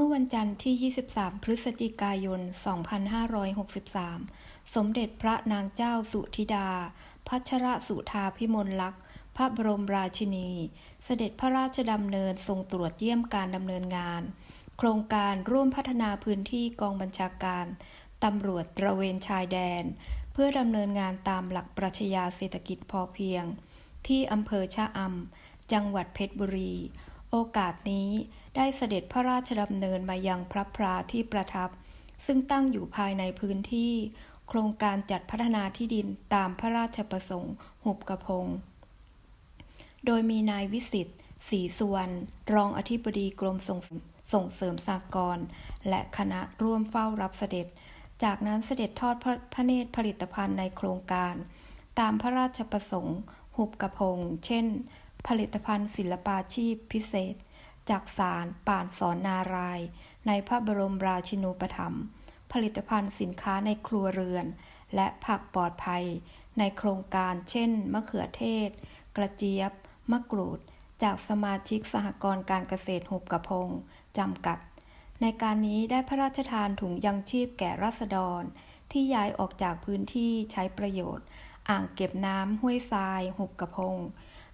มื่อวันจันทร์ที่ 23 พฤศจิกายน 2563 สมเด็จพระนางเจ้าสุธิดา พัชรสุธาพิมลลักษณ์ พระบรมราชินี เสด็จพระราชดำเนินทรงตรวจเยี่ยมการดำเนินงาน โครงการร่วมพัฒนาพื้นที่กองบัญชาการตำรวจตระเวนชายแดน เพื่อดำเนินงานตามหลักปรัชญาเศรษฐกิจพอเพียง ที่อำเภอชะอำจังหวัดเพชรบุรี โอกาสนี้ได้เสด็จพระราชดำเนินมายังพระพราที่ประทับ ซึ่งตั้งอยู่ภายในพื้นที่ โครงการจัดพัฒนาที่ดินตามพระราชประสงค์ หุบกระพง โดยมีนายวิสิทธิ์ศรีสุวรรณรองอธิบดีกรมส่งส่งเสริมสากลและคณะร่วมเฝ้ารับเสด็จ จากนั้นเสด็จทอดพระพระเนตรผลิตภัณฑ์ในโครงการ ตามพระราชประสงค์ หุบกระพง เช่น ผลิตภัณฑ์ศิลปาชีพพิเศษ จากสารป่านสอนนาราย ในพระบรมราชินูปถัมภ์ผลิตภัณฑ์สินค้าในครัวเรือน และผักปลอดภัย ในโครงการเช่น มะเขือเทศ กระเจี๊ยบ มะกรูด จากสมาชิกสหกรณ์การเกษตรหุบกระพงจำกัด ในการนี้ได้พระราชทานถุงยังชีพแก่ราษฎร ที่ย้ายออกจากพื้นที่ใช้ประโยชน์ อ่างเก็บน้ำห้วยทราย หุบกระพง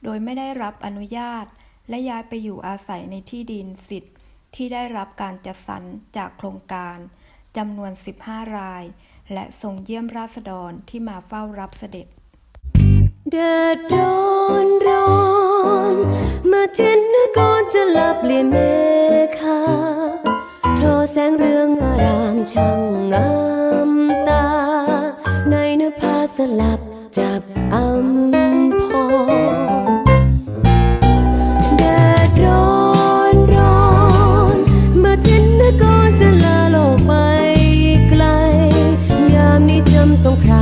โดยไม่ได้รับอนุญาต และย้ายไปอยู่อาศัยในที่ดินสิทธิ์ ที่ได้รับการจัดสรรจากโครงการจำนวน 15 ราย และทรงเยี่ยมราษฎรที่มาเฝ้ารับเสด็จเดือดร้อนร้อน มาเทียนนก่อนจะหลับเลียเมฆาเพราะแสงเรืองอารามช่างำสงคราม